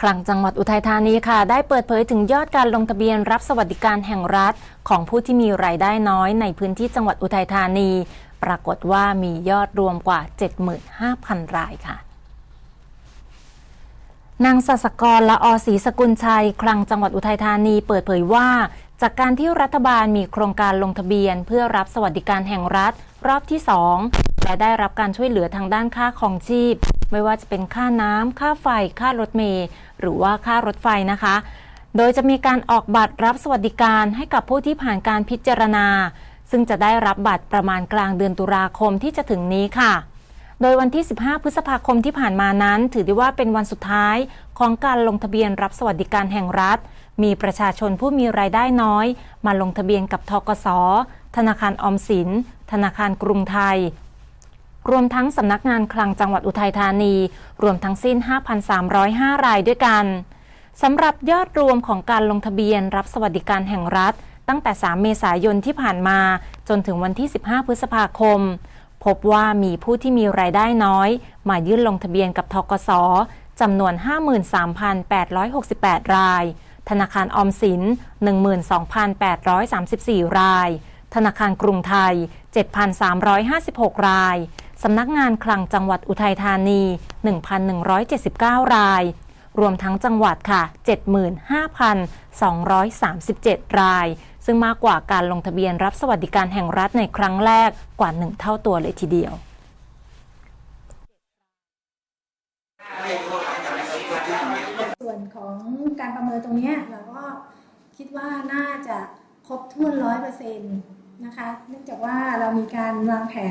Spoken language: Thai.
คลังจังหวัดอุทัยธานีค่ะ ได้เปิดเผยถึงยอดการลงทะเบียนรับสวัสดิการแห่งรัฐ ของผู้ที่มีรายได้น้อยในพื้นที่จังหวัดอุทัยธานี ปรากฏว่ามียอดรวมกว่า 75,000 รายค่ะนางสัสกรละออศรีสกุลชัย คลังจังหวัดอุทัยธานี เปิดเผยว่า จากการที่รัฐบาลมีโครงการลงทะเบียน เพื่อรับสวัสดิการแห่งรัฐ รอบที่ 2 และได้รับการช่วยเหลือทางด้านค่าครองชีพ ไม่ว่าจะเป็นค่าน้ำค่าไฟ ค่ารถเมล์หรือว่าค่ารถไฟนะคะ โดยจะมีการออกบัตรรับสวัสดิการให้กับผู้ที่ผ่านการพิจารณา ซึ่งจะได้รับบัตรประมาณกลางเดือนตุลาคมที่จะถึงนี้ค่ะ โดยวันที่ 15 พฤษภาคมที่ผ่านมานั้น ถือได้ว่าเป็นวันสุดท้ายของการลงทะเบียนรับสวัสดิการแห่งรัฐ มีประชาชนผู้มีรายได้น้อย มาลงทะเบียนกับทกสธนาคารออมสิน ธนาคารกรุงไทย รวมทั้งสำนักงานคลังจังหวัดอุทัยธานี รวมทั้งสิ้น 5,305 รายด้วยกันสำหรับยอดรวมของการลงทะเบียนรับสวัสดิการแห่งรัฐ ตั้งแต่ 3 เมษายนที่ผ่านมา จนถึงวันที่ 15 พฤษภาคม พบว่ามีผู้ที่มีรายได้น้อย มายื่นลงทะเบียนกับทกสจำนวน 53,868 ราย ธนาคารออมสิน 12,834 ราย ธนาคารกรุงไทย 7,356 ราย สำนักงานคลังจังหวัดอุทัยธานี 1,179 ราย รวมทั้งจังหวัดค่ะ 75,237 ราย ซึ่งมากกว่าการลงทะเบียนรับสวัสดิการแห่งรัฐในครั้งแรกกว่า 1 เท่าตัวเลยทีเดียวส่วนของการประเมินตรงนี้เราก็คิดว่าน่าจะ ครบถ้วนร้อยเปอร์เซ็นต์นะคะ เนื่องจากว่าเรามีการวางแผน